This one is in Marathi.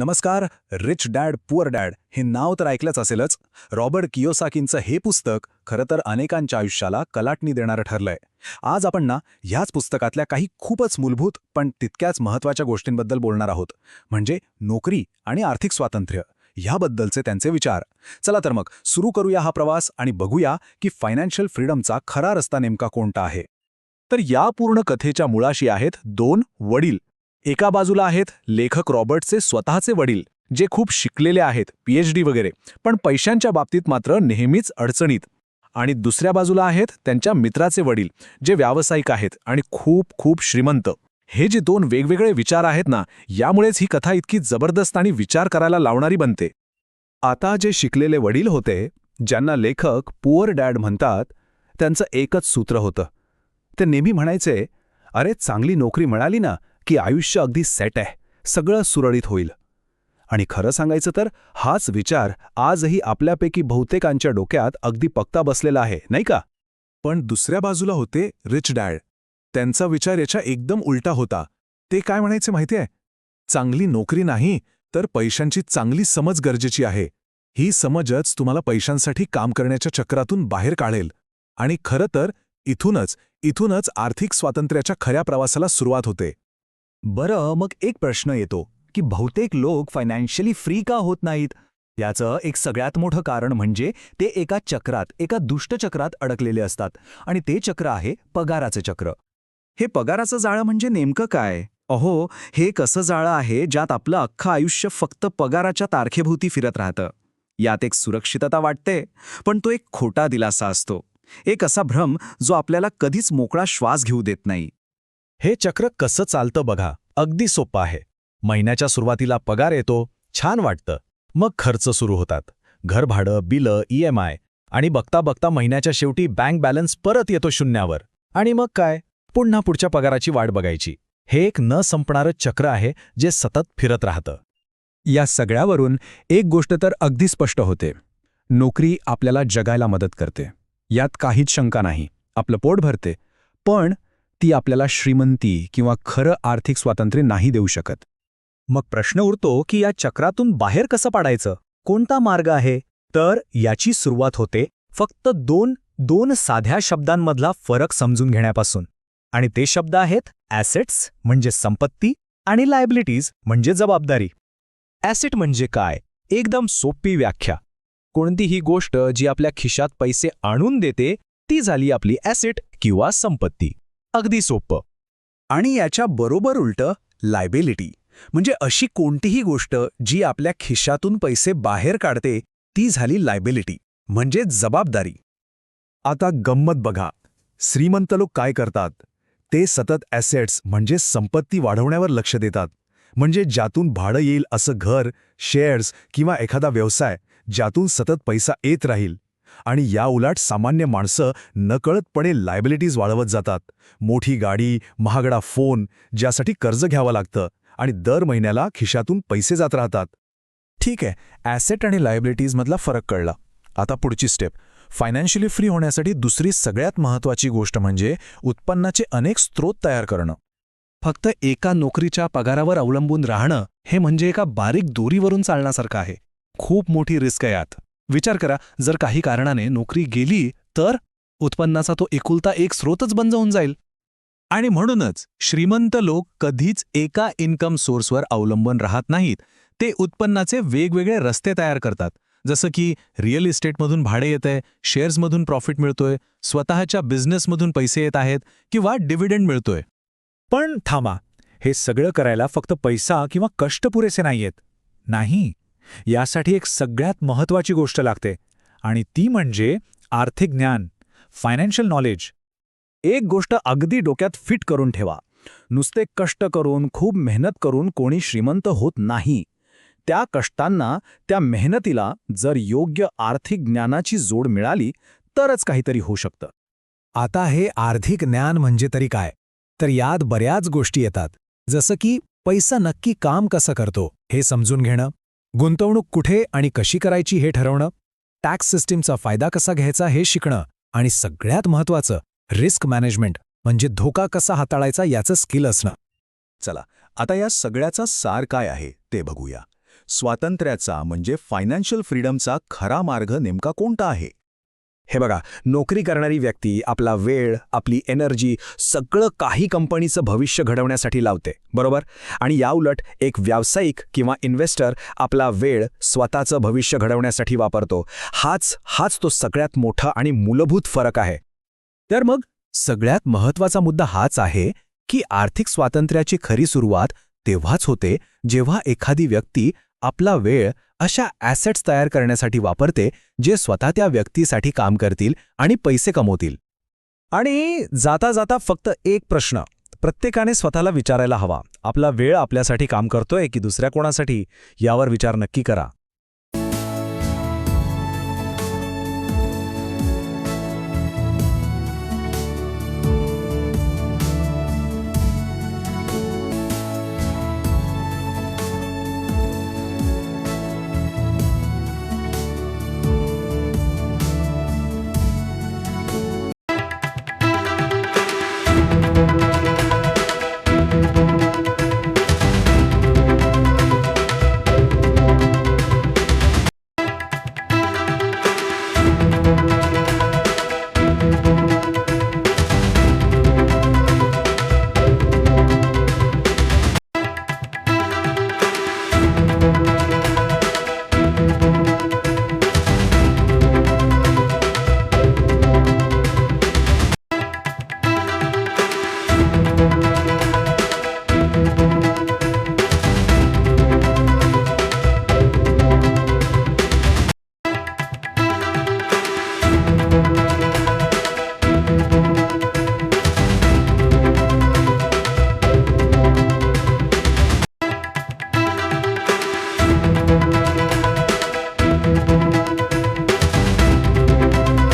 नमस्कार रिच डॅड पुअर डॅड हे नाव तर ऐकलंच असेलच. रॉबर्ट कियोसाकींचं हे पुस्तक खरं तर अनेकांच्या आयुष्याला कलाटणी देणारं ठरलंय. आज आपण ना ह्याच पुस्तकातल्या काही खूपच मूलभूत पण तितक्याच महत्त्वाच्या गोष्टींबद्दल बोलणार आहोत. म्हणजे नोकरी आणि आर्थिक स्वातंत्र्य ह्याबद्दलचे त्यांचे विचार. चला तर मग सुरू करूया हा प्रवास आणि बघूया की फायनान्शियल फ्रीडमचा खरा रस्ता नेमका कोणता आहे. तर या पूर्ण कथेच्या मुळाशी आहेत दोन वडील. एका बाजूला आहेत लेखक रॉबर्टचे स्वतःचे वडील जे खूप शिकलेले आहेत पीएचडी वगैरे पण पैशांच्या बाबतीत मात्र नेहमीच अडचणीत. आणि दुसऱ्या बाजूला आहेत त्यांच्या मित्राचे वडील जे व्यावसायिक आहेत आणि खूप खूप श्रीमंत. हे जे दोन वेगवेगळे विचार आहेत ना यामुळेच ही कथा इतकी जबरदस्त आणि विचार करायला लावणारी बनते. आता जे शिकलेले वडील होते ज्यांना लेखक पुअर डॅड म्हणतात त्यांचं एकच सूत्र होतं. ते नेहमी म्हणायचे अरे चांगली नोकरी मिळाली ना की आयुष्य अगदी सेट आहे सगळं सुरळीत होईल. आणि खरं सांगायचं तर हाच विचार आजही आपल्यापैकी बहुतेकांच्या डोक्यात अगदी पक्ता बसलेला आहे नाही का? पण दुसऱ्या बाजूला होते रिच डॅड त्यांचा विचार याच्या एकदम उलटा होता. ते काय म्हणायचे माहितीये चांगली नोकरी नाही तर पैशांची चांगली समज गरजेची आहे. ही समजच तुम्हाला पैशांसाठी काम करण्याच्या चक्रातून बाहेर काढेल. आणि खरं तर इथूनच इथूनच आर्थिक स्वातंत्र्याच्या खऱ्या प्रवासाला सुरुवात होते. बरं मग एक प्रश्न येतो की बहुतेक लोक फायनान्शियली फ्री का होत नाहीत? याचं एक सगळ्यात मोठं कारण म्हणजे ते एका चक्रात एका दुष्टचक्रात अडकलेले असतात आणि ते चक्र आहे पगाराचं चक्र. हे पगाराचं जाळं म्हणजे नेमकं काय? अहो हे एक असं जाळं आहे ज्यात आपलं अख्खं आयुष्य फक्त पगाराच्या तारखेभोवती फिरत राहतं? यात एक सुरक्षितता वाटते पण तो एक खोटा दिलासा असतो. एक असा भ्रम जो आपल्याला कधीच मोकळा श्वास घेऊ देत नाही. हे चक्र कसं चालतं बघा. अगदी सोपं आहे. महिन्याच्या सुरुवातीला पगार येतो छान वाटतं. मग खर्च सुरू होतात. घरभाडं बिलं ईएमआय आणि बघता बघता महिन्याच्या शेवटी बँक बॅलन्स परत येतो शून्यावर. आणि मग काय? पुन्हा पुढच्या पगाराची वाट बघायची. हे एक न संपणारं चक्र आहे जे सतत फिरत राहतं. या सगळ्यावरून एक गोष्ट तर अगदी स्पष्ट होते. नोकरी आपल्याला जगायला मदत करते. यात काहीच शंका नाही. आपलं पोट भरते. पण ती आपल्याला श्रीमंती किंवा खरं आर्थिक स्वातंत्र्य नाही देऊ शकत. मग प्रश्न उरतो की या चक्रातून बाहेर कसं पाडायचं? कोणता मार्ग आहे? तर याची सुरुवात होते फक्त दोन दोन साध्या शब्दांमधला फरक समजून घेण्यापासून. आणि ते शब्द आहेत ॲसेट्स म्हणजे संपत्ती आणि लायबिलिटीज म्हणजे जबाबदारी. ॲसेट म्हणजे काय? एकदम सोपी व्याख्या. कोणतीही गोष्ट जी आपल्या खिशात पैसे आणून देते ती झाली आपली ॲसेट किंवा संपत्ती. अगदी सोपं आणि याच्या बरोबर उलटं लायबिलिटी म्हणजे अशी कोणतीही गोष्ट जी आपल्या खिशातून पैसे बाहेर काढते ती झाली लायबिलिटी म्हणजे जबाबदारी. आता गंमत बघा. श्रीमंत लोक काय करतात? ते सतत ॲसेट्स म्हणजे संपत्ती वाढवण्यावर लक्ष देतात. म्हणजे ज्यातून भाडं येईल असं घर शेअर्स किंवा एखादा व्यवसाय ज्यातून सतत पैसा येत राहील. आणि या उलट सामान्य माणसं नकळतपणे लायबिलिटीज वाढवत जातात. मोठी गाडी महागडा फोन ज्यासाठी कर्ज घ्यावं लागतं आणि दर महिन्याला खिशातून पैसे जात राहतात. ठीक आहे ॲसेट आणि लायबिलिटीजमधला फरक कळला. आता पुढची स्टेप फायनान्शियली फ्री होण्यासाठी दुसरी सगळ्यात महत्त्वाची गोष्ट म्हणजे उत्पन्नाचे अनेक स्रोत तयार करणं. फक्त एका नोकरीच्या पगारावर अवलंबून राहणं हे म्हणजे एका बारीक दोरीवरून चालण्यासारखं आहे. खूप मोठी रिस्क आहे यात. विचार करा जर काही कारणाने नोकरी गेली तर उत्पन्नाचा तो एकुलता एक स्रोतच बंद होऊन जाईल. आणि म्हणूनच श्रीमंत लोक कधीच एका इन्कम सोर्सवर अवलंबून राहत नाहीत. ते उत्पन्नाचे वेगवेगळे रस्ते तयार करतात. जसं की रिअल इस्टेटमधून भाडे येतंय शेअर्समधून प्रॉफिट मिळतोय स्वतःच्या बिझनेसमधून पैसे येत आहेत किंवा डिव्हिडंड मिळतोय. पण थांबा हे सगळं करायला फक्त पैसा किंवा कष्ट पुरेसे नाहीयेत. नाही. यासाठी एक सगळ्यात महत्त्वाची गोष्ट लागते. आणि ती म्हणजे आर्थिक ज्ञान फायनान्शियल नॉलेज एक गोष्ट अगदी डोक्यात फिट करून ठेवा. नुसते कष्ट करून खूप मेहनत करून कोणी श्रीमंत होत नाही. त्या कष्टांना त्या मेहनतीला जर योग्य आर्थिक ज्ञानाची जोड मिळाली तरच काहीतरी होऊ शकतं. आता हे आर्थिक ज्ञान म्हणजे तरी काय? तर यात बऱ्याच गोष्टी येतात. जसं की पैसा नक्की काम कसं करतो हे समजून घेणं. गुंतवणूक कुठे आणि कशी करायची हे ठरवणं टॅक्स सिस्टीमचा फायदा कसा घ्यायचा हे शिकणं आणि सगळ्यात महत्त्वाचं रिस्क मॅनेजमेंट म्हणजे धोका कसा हाताळायचा याचं स्किल असणं. चला आता या सगळ्याचा सार काय आहे ते बघूया. स्वातंत्र्याचा म्हणजे फायनान्शियल फ्रीडमचा खरा मार्ग नेमका कोणता आहे? हे बघा नोकरी करणारी व्यक्ती आपला वेळ आपली एनर्जी सगळं काही कंपनीचं भविष्य घडवण्यासाठी लावते बरोबर? आणि याउलट एक व्यावसायिक किंवा इन्व्हेस्टर आपला वेळ स्वतःचं भविष्य घडवण्यासाठी वापरतो. हाच हाच तो सगळ्यात मोठा आणि मूलभूत फरक आहे. तर मग सगळ्यात महत्त्वाचा मुद्दा हाच आहे की आर्थिक स्वातंत्र्याची खरी सुरुवात तेव्हाच होते जेव्हा एखादी व्यक्ती आपला वेळ अशा ॲसेट्स तयार करण्यासाठी वापरते जे स्वतः त्या व्यक्तीसाठी काम करतील आणि पैसे कमवतील. आणि जाता जाता फक्त एक प्रश्न प्रत्येकाने स्वतःला विचारायला हवा. आपला वेळ आपल्यासाठी काम करतोय की दुसऱ्या कोणासाठी? यावर विचार नक्की करा.